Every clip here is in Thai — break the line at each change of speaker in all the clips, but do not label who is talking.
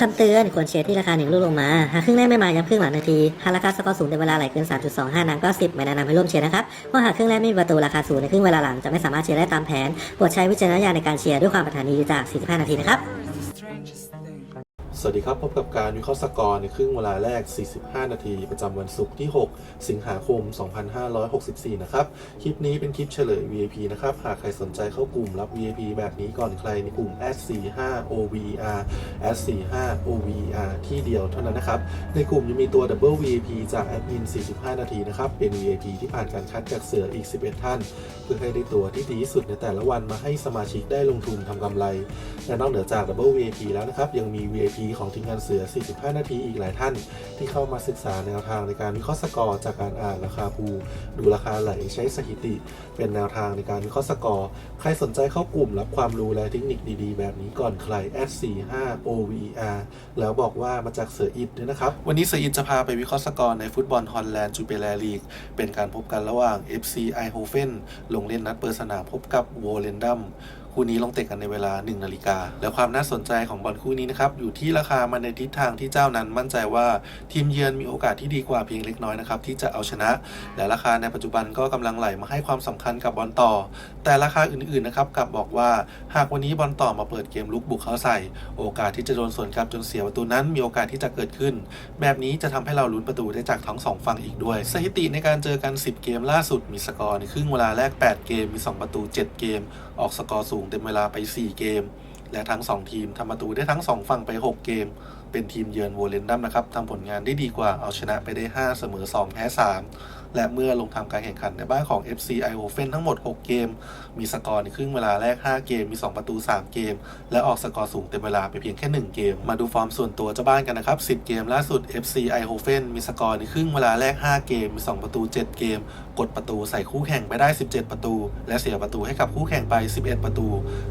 คำเตือนควรเชียร์ที่ราคาหนึ่งลูกลงมา หากครึ่งแรกไม่มาย้ำครึ่งหลังนาที หากราคาสกอร์สูงในเวลาไหลเกิน 3.25น้ำก็ 10 ไม่แนะนำให้ร่วมเชียร์นะครับเพราะหากครึ่งแรกไม่มีประตูราคาสูงในครึ่งเวลาหลังจะไม่สามารถเชียร์ได้ตามแผนโปรดใช้วิจารณญาณในการเชียร์ด้วยความปรารถนาดีจาก 45 นาทีนะครับ
วัสดีครับพบกับการวิเคราะห์สกอร์ในครึ่งเวลาแรก 45 นาที ประจำวันศุกร์ที่ 6 สิงหาคม 2564 นะครับ คลิปนี้เป็นคลิปเฉลย VIP นะครับ หากใครสนใจเข้ากลุ่มรับ VIP แบบนี้ก่อนใครในกลุ่ม S45 OVR S45 OVR ที่เดียวเท่านั้นนะครับ ในกลุ่มยังมีตัว Double VIP จากแอดมิน 45 นาทีนะครับ เป็น VIP ที่ผ่านการคัดจากเสืออีก 11 ท่าน เพื่อให้ได้ตัวที่ดีที่สุดในแต่ละวันมาให้สมาชิกได้ลงทุนทำกำไร และนอกเหนือจาก Double VIP แล้วนะครับยังมี VIP ของทีมงานเสือ 45 นาทีอีกหลายท่าน ที่เข้ามาศึกษาแนวทางในการวิเคราะห์สกอร์จากการอ่านราคาภูดูราคาไหลใช้สถิติ เป็นแนวทางในการวิเคราะห์สกอร์ ใครสนใจเข้ากลุ่มรับความรู้และเทคนิคดีๆ แบบนี้ก่อนใคร S45 OVR แล้วบอกว่ามาจากเสืออิดด้วยนะครับ วันนี้เสืออิดจะพาไปวิเคราะห์สกอร์ในฟุตบอลฮอลแลนด์จูเปแลลีก เป็นการพบกันระหว่าง FC i h o f e n ลงเล่นนัดเปิดสนามพบกับโวเลนดัม คู่นี้ลงเตะกันในเวลา 1 นาฬิกา แล้วความน่าสนใจของบอลคู่นี้นะครับ อยู่ที่ราคามันในทิศทางที่เจ้านั้นมั่นใจว่าทีมเยือนมีโอกาสที่ดีกว่าเพียงเล็กน้อยนะครับที่จะเอาชนะ และราคาในปัจจุบันก็กำลังไหลมาให้ความสำคัญกับบอลต่อ แต่ราคาอื่นๆนะครับกลับบอกว่าหากวันนี้บอลต่อมาเปิดเกมลุกบุกเข้าใส่ โอกาสที่จะโดนสวนกลับจนเสียประตูนั้นมีโอกาสที่จะเกิดขึ้น แบบนี้จะทำให้เราลุ้นประตูได้จากทั้งสองฝั่งอีกด้วย สถิติในการเจอกัน 10 เกมล่าสุดมีสกอร์ในครึ่งเวลาแรก 8 เกมมี 2 ประตู 7 เกม ออกสกอร์สูงเต็มเวลาไป 4 เกม และทั้ง 2 ทีมทำประตูได้ทั้ง 2 ฝั่งไป 6 เกม เป็นทีมเยือนวอลเลนดัมนะครับทำผลงานได้ดีกว่าเอาชนะไปได้ 5 เสมอ 2 แพ้ 3 และเมื่อลงทำการแข่งขันในบ้านของ FC i h o f e n ทั้งหมด 6 เกม มีสกอร์ในครึ่งเวลาแรก 5 เกม มี 2 ประตู 3 เกม และออกสกอร์สูงเต็มเวลาไปเพียงแค่ 1 เกม มาดูฟอร์มส่วนตัวเจ้าบ้านกันนะครับ 10 เกมล่าสุด FC i h o f e n มีสกอร์ในครึ่งเวลาแรก 5 เกม มี 2 ประตู 7 เกม กดประตูใส่คู่แข่งไปได้ 17 ประตู และเสียประตูให้กับคู่แข่งไป 11 ประตู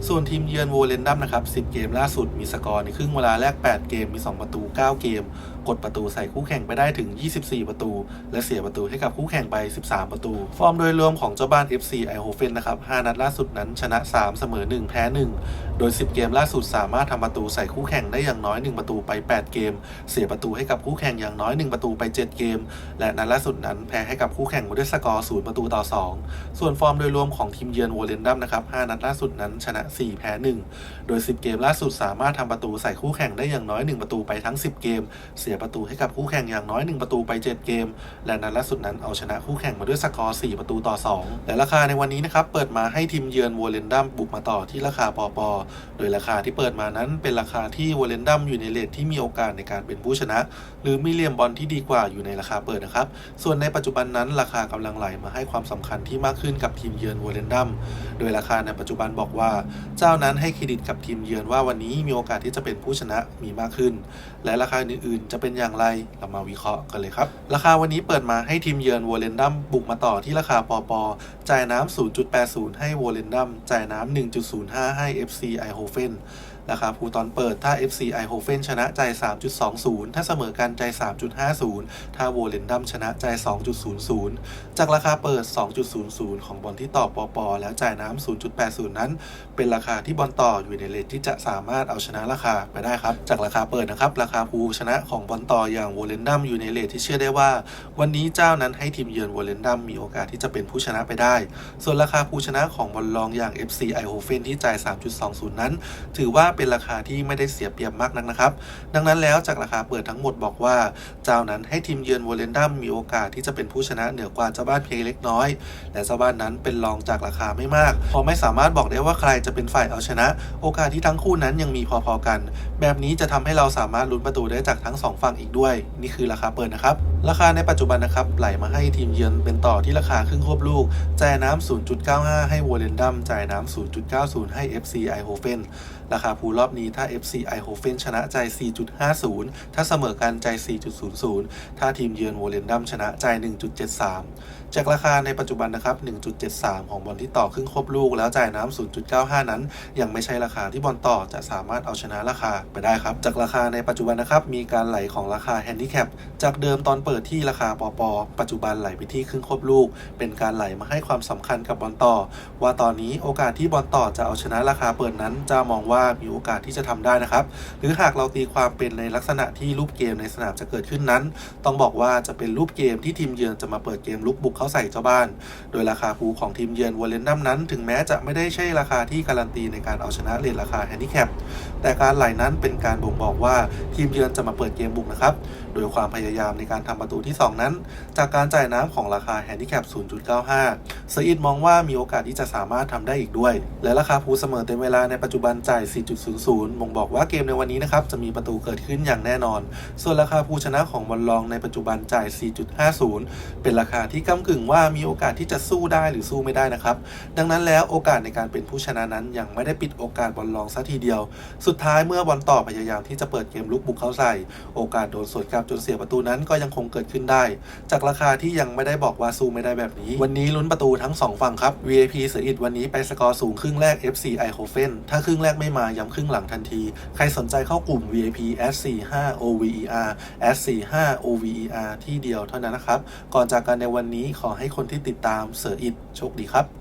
ส่วนทีมเยือนโวเลนดัมนะครับ 10 เกมล่าสุด มีสกอร์ในครึ่งเวลาแรก 8 เกม มี 2 ประตู 9 เกม กดประตูใส่คู่แข่งไปได้ถึง 24 ประตู และเสียประตูให้กับคู่แข่งไป 13 ประตู ฟอร์มโดยรวมของเจ้าบ้าน FC i h o f e n นนะครับ 5 นัดล่าสุดนั้นชนะ 3 เสมอ 1 แพ้ 1 โดย 10 เกมล่าสุดสามารถทำประตูใส่คู่แข่งได้อย่างน้อย 1 ประตูไป 8 เกม เสียประตูให้กับคู่แข่งอย่างน้อย 1 ประตูไป 7 เกม และนัดล่าสุดนั้นแพ้ให้กับคู่แข่งด้วยสกอร์ 0 ประตูต่อ 2 ส่วนฟอร์มโดยรวมของทีมเยือนโวเลนดัมนะครับ 5 นัดล่าสุดนั้นชนะ 4 แพ้ 1 โดย 10 เกมล่าสุดสามารถทำประตูใส่คู่แข่งได้อย่างน้อย 1 ประตูไปทั้ง 10 เกม เสียประตูให้กับคู่แข่งอย่างน้อย 1 ประตูไป 7 เกม และนัดล่าสุดนั้นเอาชนะคู่แข่งมาด้วยสกอร์ 4 ประตูต่อ 2 และราคาในวันนี้นะครับเปิดมาให้ทีมเยือนโวเลนดัมบุกมาต่อที่ราคาปอปอโดยราคาที่เปิดมานั้นเป็นราคาที่โวเลนดัมอยู่ในเลทที่มีโอกาสในการเป็นผู้ชนะ หรือมีเหลี่ยมบอลที่ดีกว่าอยู่ในราคาเปิดนะครับส่วนในปัจจุบันนั้นราคากำลังไหลมาให้ความสำคัญที่มากขึ้นกับทีมเยือนโวเลนดัมโดยราคาในปัจจุบันบอกว่า เจ้านั้นให้เครดิตกับทีมเยือนว่าวันนี้มีโอกาสที่จะเป็นผู้ชนะมีมากขึ้น และราคาอื่นๆจะเป็นอย่างไร เรามาวิเคราะห์กันเลยครับ ราคาวันนี้เปิดมาให้ทีมเยือนโวเลนดัมบุกมาต่อที่ราคาปอปอจ่ายน้ำ 0.80 ให้โวเลนดัมจ่ายน้ำ 1.05 ให้ FC i h o f e n ราคาภูตอนเปิดถ้า FC i h o f e n ชนะใจ 3.20 ถ้าเสมอกันใจ 3.50 ถ้าโวเลนดัมชนะใจ 2.00 จากราคาเปิด 2.00 ของบอลที่ต่อปอปอแล้วจ่ายน้ำ 0.80 นั้น เป็นราคาที่บอลต่ออยู่ในเลทที่จะสามารถเอาชนะราคาไปได้ครับ จากราคาเปิดนะครับ ราคาภูชนะของบอลต่ออย่างโวเลนดัมอยู่ในเลทที่เชื่อได้ว่า วันนี้เจ้านั้นให้ทีมเยือนโวเลนดัมมีโอกาสที่จะเป็นผู้ชนะไปได้ ส่วนราคาภูชนะของบอลรองอย่าง FC i h o f e n ที่จ่าย 3.20 นั้น ถือว่าเป็นราคาที่ไม่ได้เสียเปรียบมากนักนะครับ ดังนั้นแล้วจากราคาเปิดทั้งหมดบอกว่า เจ้านั้นให้ทีมเยือนโวเลนดัมมีโอกาสที่จะเป็นผู้ชนะเหนือกว่าเจ้าบ้านเพียงเล็กน้อย และเจ้าบ้านนั้นเป็นรองจากราคาไม่มากพอไม่สามารถบอกได้ว่าใครจะเป็นฝ่ายเอาชนะ โอกาสที่ทั้งคู่นั้นยังมีพอๆกัน แบบนี้จะทำให้เราสามารถลุ้นประตูได้จากทั้งสองังอีกด้วย นี่คือราคาเปิดนะครับ ราคาในปัจจุบันนะครับไหลมาให้ทีมเยือนเป็นต่อที่ราคาครึ่งควบลูกจ่ายน้ำ 0.95 ให้โวเลนดัมจ่ายน้ำ 0.90 ให้ FC ไอโฮเฟนราคาพูรอบนี้ถ้า FC ไอโฮเฟนชนะใจ 4.50 ถ้าเสมอกันใจ 4.00 ถ้าทีมเยือนโวเลนดัมชนะใจ 1.73 จากราคาในปัจจุบันนะครับ 1.73 ของบอลที่ต่อครึ่งครบลูก แล้วจ่ายน้ำ0.95 นั้น ยังไม่ใช่ราคาที่บอลต่อจะสามารถเอาชนะราคาไปได้ครับ จากราคาในปัจจุบันนะครับ มีการไหลของราคาแฮนดิแคปจากเดิมตอนเปิดที่ราคาปอปอปัจจุบันไหลไปที่ครึ่งครบลูก เป็นการไหลมาให้ความสำคัญกับบอลต่อ ว่าตอนนี้โอกาสที่บอลต่อจะเอาชนะราคาเปิดนั้น จะมองว่ามีโอกาสที่จะทำได้นะครับ หรือหากเราตีความเป็นในลักษณะที่รูปเกมในสนามจะเกิดขึ้นนั้น ต้องบอกว่าจะเป็นรูปเกมที่ทีมเยือนจะมาเปิดเกมลุกบุกเข้าใส่เจ้าบ้าน โดยราคาภูของทีมเยือนวอลเลนนัมนั้น ถึงแม้จะไม่ได้ใช่ราคาที่การันตีในการเอาชนะเลทราคาแฮนดิแคปแต่การไหลนั้นเป็นการบ่งบอกว่าทีมเยือนจะมาเปิดเกมบุกนะครับ โดยความพยายามในการทำประตูที่ 2 นั้น จากการจ่ายน้ำของราคาแฮนดิแคป 0.95เซอร์อิดมองว่ามีโอกาสที่จะสามารถทำได้อีกด้วย และราคาภูเสมอเต็มเวลาในปัจจุบันจ่าย 4.00บ่งบอกว่าเกมในวันนี้นะครับจะมีประตูเกิดขึ้นอย่างแน่นอน ส่วนราคาภูชนะของบอลลองในปัจจุบันจ่าย 4.50 เป็นราคาที่ก้ากึงว่ามีโอกาสที่จะสู้ได้หรือสู้ไม่ได้นะครับ ดังนั้นแล้วโอกาสในการเป็นผู้ชนะนั้นยังไม่ได้ปิดโอกาสบอลลองซะทีเดียว สุดท้ายเมื่อบอลต่อพยายามที่จะเปิดเกมลุกบุกเข้าใส่ โอกาสโดนสวนกลับจนเสียประตูนั้นก็ยังคงเกิดขึ้นได้ จากราคาที่ยังไม่ได้บอกว่าสู้ไม่ได้แบบนี้ วันนี้ลุ้นประตูทั้ง 2 ฝั่งครับ VIP เสืออิดวันนี้ไปสกอร์สูงครึ่งแรก FC i h o f e n ถ้าครึ่งแรกไม่มาย้ำครึ่งหลังทันที ใครสนใจเข้ากลุ่ม VIP S45 OVER S45 OVER ที่เดียวเท่านั้นนะครับก่อนจากกันในวันนี้ขอให้คนที่ติดตามเสืออิดโชคดีครับ